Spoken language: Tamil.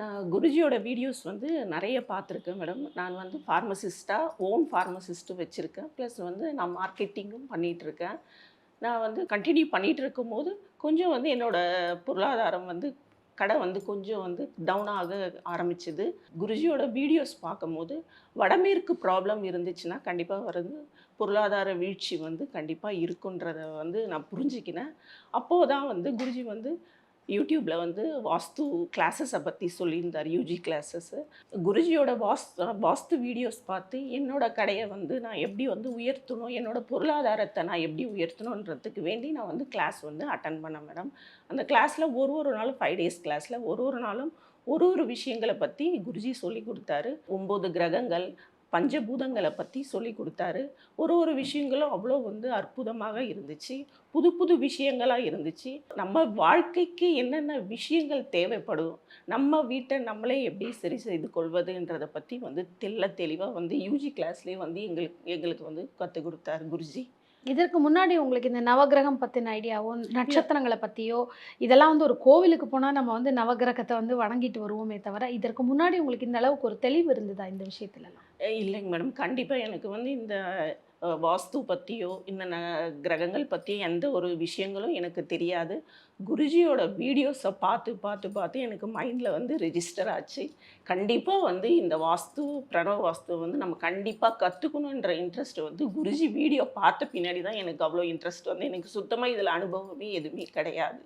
நான் குருஜியோட வீடியோஸ் வந்து நிறைய பார்த்துருக்கேன் மேடம். நான் வந்து ஃபார்மசிஸ்ட்டாக ஓன் ஃபார்மசிஸ்ட்டும் வச்சுருக்கேன். ப்ளஸ் வந்து நான் மார்க்கெட்டிங்கும் பண்ணிகிட்ருக்கேன் நான் வந்து கண்டினியூ பண்ணிகிட்டு இருக்கும்போது கொஞ்சம் வந்து என்னோடய பொருளாதாரம் வந்து கடை வந்து கொஞ்சம் வந்து டவுன் ஆக ஆரம்பிச்சது. குருஜியோட வீடியோஸ் பார்க்கும்போது வடமேற்கு ப்ராப்ளம் இருந்துச்சுன்னா கண்டிப்பாக வருது பொருளாதார வீழ்ச்சி வந்து கண்டிப்பாக இருக்குன்றத வந்து நான் புரிஞ்சுக்கினேன். அப்போது தான் வந்து குருஜி வந்து யூடியூப்பில் வந்து வாஸ்து கிளாஸஸை பற்றி சொல்லியிருந்தார் யூஜி கிளாஸஸ்ஸு குருஜியோட வாஸ்து வாஸ்து வீடியோஸ் பார்த்து என்னோட கடையை வந்து நான் எப்படி வந்து உயர்த்தணும் என்னோட பொருளாதாரத்தை நான் எப்படி உயர்த்தணுன்றதுக்கு வேண்டி நான் வந்து கிளாஸ் வந்து அட்டன் பண்ணேன் மேடம் அந்த கிளாஸில் ஒரு ஒரு நாளும் ஃபைவ் டேஸ் கிளாஸில் ஒரு ஒரு நாளும் ஒரு ஒரு விஷயங்களை பற்றி குருஜி சொல்லி கொடுத்தாரு. ஒம்பது கிரகங்கள் பஞ்சபூதங்களை பற்றி சொல்லி கொடுத்தாரு. ஒரு ஒரு விஷயங்களும் அவ்வளோ வந்து அற்புதமாக இருந்துச்சு. புது புது விஷயங்களாக இருந்துச்சு. நம்ம வாழ்க்கைக்கு என்னென்ன விஷயங்கள் தேவைப்படும் நம்ம வீட்டை நம்மளே எப்படி சரி செய்து கொள்வதுன்றதை பற்றி வந்து தெல்ல தெளிவாக வந்து யூஜி கிளாஸ்லேயே வந்து எங்களுக்கு எங்களுக்கு வந்து கற்றுக் கொடுத்தாரு குருஜி. இதற்கு முன்னாடி உங்களுக்கு இந்த நவகிரகம் பற்றின ஐடியாவோ நட்சத்திரங்களை பற்றியோ இதெல்லாம் வந்து ஒரு கோவிலுக்கு போனால் நம்ம வந்து நவகிரகத்தை வந்து வணங்கிட்டு வருவோமே தவிர இதற்கு முன்னாடி உங்களுக்கு இந்த அளவுக்கு ஒரு தெளிவு இருந்ததா இந்த விஷயத்துலலாம்? இல்லைங்க மேடம். கண்டிப்பாக எனக்கு வந்து இந்த வாஸ்து பற்றியோ இந்த ந கிரகங்கள் பற்றியோ எந்த ஒரு விஷயங்களும் எனக்கு தெரியாது. குருஜியோட வீடியோஸை பார்த்து பார்த்து பார்த்து எனக்கு மைண்டில் வந்து ரிஜிஸ்டர் ஆச்சு. கண்டிப்பாக வந்து இந்த வாஸ்து பிரணவ வாஸ்து வந்து நம்ம கண்டிப்பாக கற்றுக்கணுன்ற இன்ட்ரெஸ்ட் வந்து குருஜி வீடியோ பார்த்த பின்னாடி தான் எனக்கு அவ்வளோ இன்ட்ரெஸ்ட் வந்து. எனக்கு சுத்தமாக இதில் அனுபவமே எதுவுமே கிடையாது.